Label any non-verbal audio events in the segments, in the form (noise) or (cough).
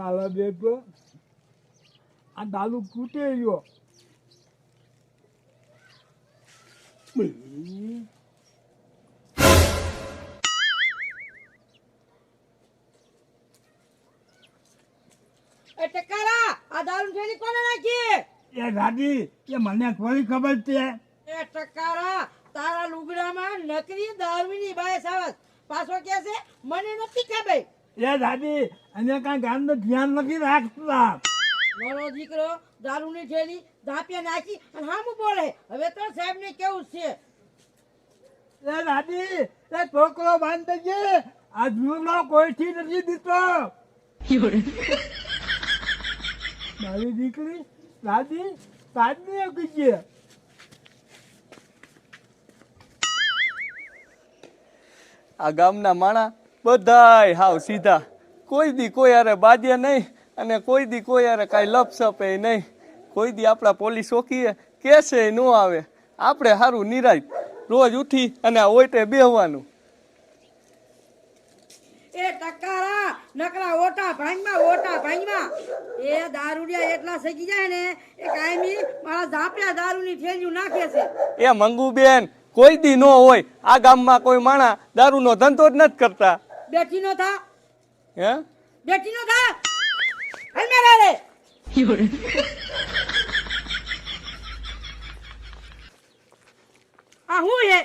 મારા બેટો આ દારૂ તૂટે ગયો એ ટકારા આ દારૂ થેલી કોને નાખી? એ દાદી એ મને થોડી ખબર છે? એ ટકારા તારા લુગડામાં નકલી દારૂની બાય સાવસ પાછો કે છે મને નથી ખબર. એ દાદી અને કાંઈ ગામનું ધ્યાન નથી રાખતા મારો દીકરો દારૂની થેલી ધાપિયા નાખી અને હામું બોલે હવે તો સાહેબને કેવું છે? એ દાદી એ છોકરો બાંધે છે આ જૂનો કોઈથી નથી દીધો. મારી દીકરી દાદી તાજની આપી છે આ ગામના માણા બધાય હાવ સીધા. કોઈ દી કોઈ હારે બાજે નહીં અને કોઈ દી કોઈ હારે કાંઈ લપસપે નહીં. કોઈ દી આપણા પોલીસ ઓકીએ કેસે ન આવે. આપણે સારું નિરાય. રોજ ઉઠી અને આ ઓઈટે બેહવાનું. એ ટકારા નકરા ઓટા ભાંગમાં ઓટા ભાંગમાં એ દારૂડિયા એટલા સગી જાય ને એ કાયમી મારા ઝાપડા દારૂની થેલીઓ નાખે છે. એ મંગુબેન કોઈ દી ન હોય. આ ગામમાં કોઈ માણા દારૂનો ધંધો જ નથી કરતા. બેઠી નો થા. હે? બેઠી નો થા. હાલ મેરા રે. આ હું હે?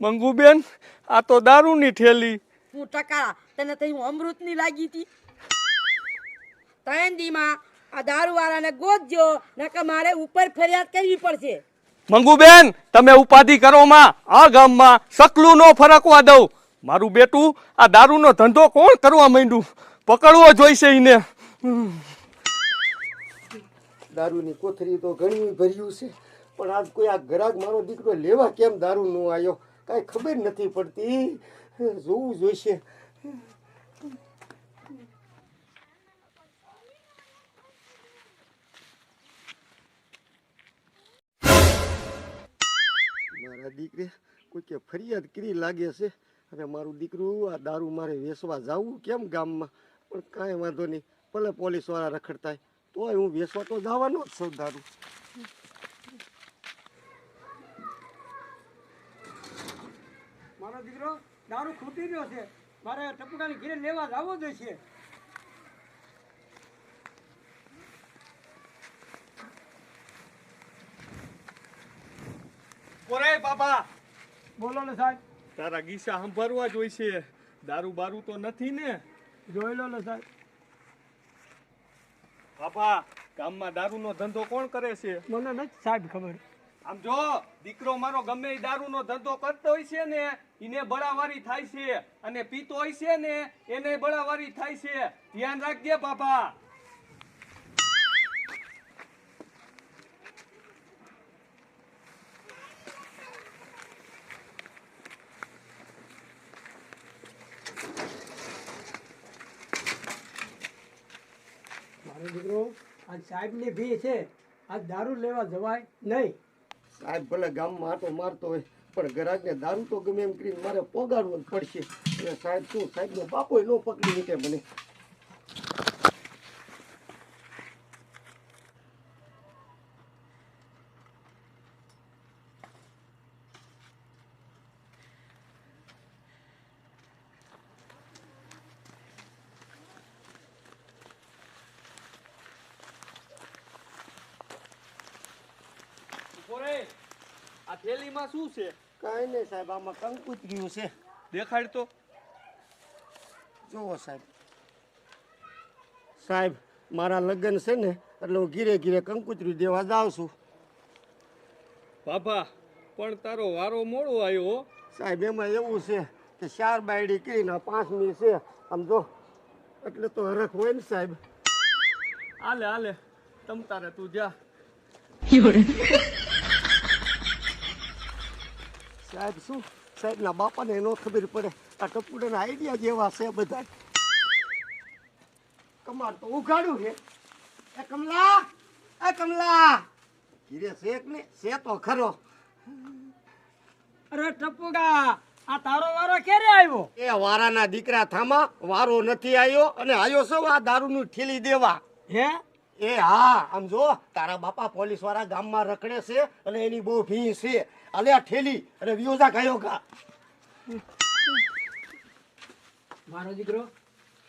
મંગુબેન આ તો દારૂની ઠેલી હું ટકા તને તો હું અમૃતની લાગી હતી. ત્રણમાં આ દારૂ વાળાને ગોતજો નકર મારે ઉપર ફરિયાદ કરવી પડશે. મંગુબેન તમે ઉપાધિ કરો માં. આ ગામમાં સકલું નો ફરકવા દઉં. મારું બેટું, આ દારૂનો ધંધો કોણ કરવા માંડ્યું? પકડવો જોઈશે એને. દારૂની કોથરી તો ઘણી ભર્યું છે, પણ આજ કોઈ આ ગ્રાહક મારો દીકરો લેવા કેમ દારૂ નો આવ્યો કાંઈ ખબર નથી પડતી. જોવું જોઈશે. દીકરે કોઈ કે ફરિયાદ કરી લાગે છે? અને મારું દીકરું આ દારૂ મારે વેચવા જાવું કેમ ગામમાં? પણ કાંઈ વાંધો નહીં, ભલે પોલીસવાળા રખડતા તોય હું વેચવા તો જવાનો જ છું દારૂ. મારો દીકરો દારૂ ખૂટી રહ્યો છે. મારે ટપુડાની ઘેરે લેવા જવો જોઈશે બાબા બોલો ને સાહેબ. તારા ગીસા સંભાળવા જોઈશે દારૂ બારૂ તો નથી ને. જોઈ લો ને સાહેબ. બાબા ગામમાં દારૂનો ધંધો કોણ કરે છે? મને નથી સાહેબ ખબર. આમ જો દીકરો મારો ગમે એ દારૂનો ધંધો કરતો હોય છે ને એને બળાવારી થાય છે અને પીતો હોય છે ને એને બળાવારી થાય છે. ધ્યાન રાખજે બાબા મારો દીકરો આ સાહેબની ભી છે. આ દારૂ લેવા જવાય નહીં. સાહેબ, ભલે ગામમાં આટો મારતો હોય, પણ ગ્રાહકને દારૂ તો ગમે એમ કરીને મારે પોગાડવો જ પડશે. એટલે સાહેબ, શું સાહેબનો બાપો ન પકડી મૂકે મને? આ થેલીમાં શું છે? કાંઈ નહીં સાહેબ આમાં કંકુતરીઓ છે. દેખાડ તો. જુઓ સાહેબ. સાહેબ મારા લગ્ન છે ને એટલે હું ઘીરે ઘીરે કંકુતરી દેવા જાઉં છું. બાબા પણ તારો વારો મોડો આવ્યો સાહેબ એમાં એવું છે કે ચાર બાયડી કરીને આ પાંચમી છે. આમ જો એટલે તો હરખ હોય ને સાહેબ. આલે આલે તમ તારે તું જા. (laughs) સાહેબ શું? સાહેબના બાપાને ન ખબર પડે. આ ટપુડાના આઈડિયા જેવા છે બધા કમાર તો ઉઘાડું છે. એ કમલા એ કમલા. ધીરે શેક ને છે તો ખરો. અરે ટપુડા આ તારો વારો ક્યારે આવ્યો? એ વારાના દીકરા થામા વારો નથી આવ્યો અને આવ્યો છો આ દારૂનું ઠેલી દેવા. હે? એ હા આમ જો તારા બાપા પોલીસવાળા ગામમાં રખડે છે અને એની બહુ ભી છે. અલે આ ઠેલી અને વિયોજા ગયો કા મારો દીકરો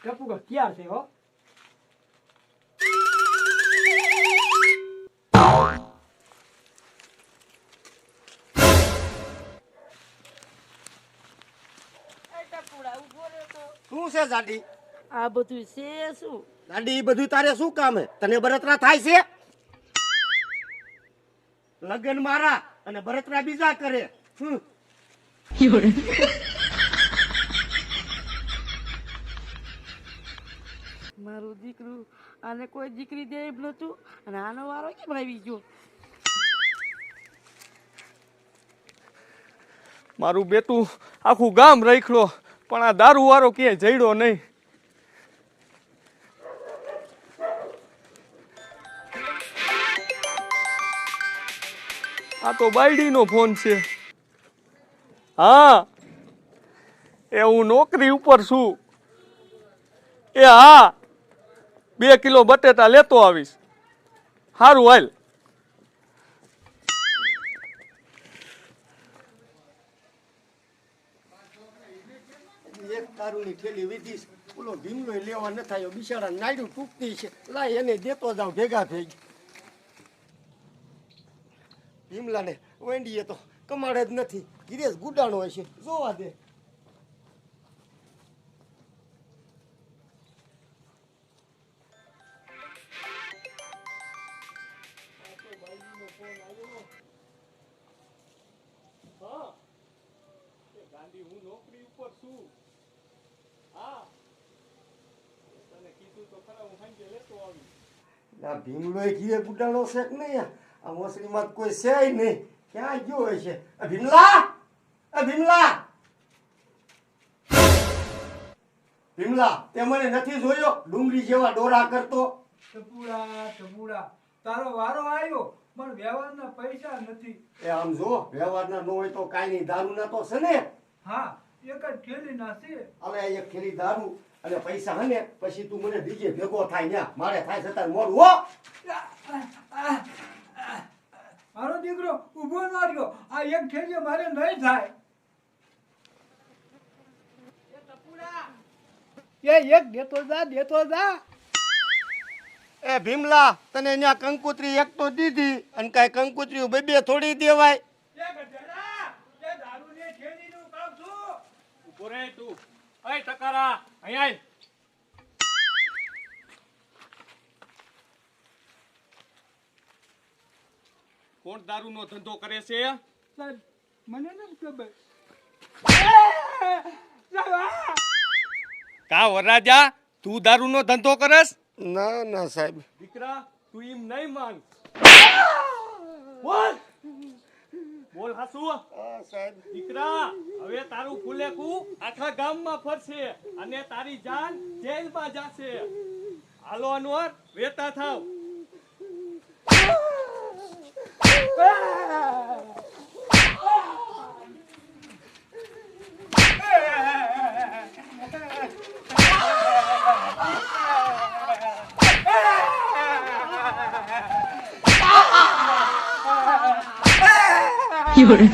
ટપુ કો ક્યાર છે હો? શું છે જાડી? આ બધું છે શું? જાડી બધું તારે શું કામ હે તને બરતરા થાય છે? લગન મારા. અને બરતરા બીજા કરે. હમ. મારું દીકરું આને કોઈ દીકરી દે એમ નતું અને આનો વારો કેમ આવી ગયો? મારું બેટું આખું ગામ રાખડો પણ આ દારૂ વારો ક્યાંય જઈડો નહીં. તો બાયડીનો ફોન છે. હા, એ હું નોકરી ઉપર છું. એ હા, બે કિલો બટેટા લેતો આવીશ. સારું હાલ. એક તારુની ઠેલી વીધી લેવા ન થાય બિચારા નાયડું તૂટતી છે. લાય એને દેતો જાવ ભેગા થઈ. ભીમલાને વેંડીએ તો કમાડે જ નથી. ગિરેશ ગુડાણો હશે જોવા દે. ગાંધી હું નોકરી ઉપર છું. હા. તને કીધું તો ખરા હું સાંજે લેતો આવી ના ભીમલો ઘીરે ગુડાણો છે કે નહીં આ મોસળીમાં કોઈ છે નહીં. ક્યાં ગયો હશે આ ભીમલા? આ ભીમલા? ભીમલા તે મને નથી જોયો. ડુંગળી જેવા ડોરા કરતો. ટપુડા ટપુડા તારો વારો આવ્યો પણ વ્યવહારના પૈસા નથી. એ આમ જો વ્યવહારના ન હોય તો કાંઈ નહીં. દારૂના તો છે ને? હા એક જ થેલી ના છે. અલે એક ખેલી દારૂ અને પૈસા હને પછી તું મને બીજે ભેગો થાય ને મારે થાય છતાં મોડું હો. મારો દીકરો ઊભો ન રહ્યો. આ એક થેલી મારે નહીં થાય એ એક દેતો જા દેતો જા. એ ભીમલા તને અહીંયા કંકુતરી એક તો દીધી અને કાંઈ કંકુતરી બે બે થોડી દેવાય. ઊભો રે તું. અહીં ટકારા અહીંયા કોણ દારૂનો ધંધો કરે છે? સાહેબ મને ન ખબર. કા વરરાજા તું દારૂનો ધંધો કરસ? ના ના સાહેબ. દીકરા તું એમ નહીં માન. બોલ. બોલ હાસુ. હા સાહેબ. દીકરા હવે તારું ફૂલેકુ આખા ગામમાં ફરશે અને તારી જાન જેલમાં જાશે. હાલો અનવર વેતા થાવ. 有人，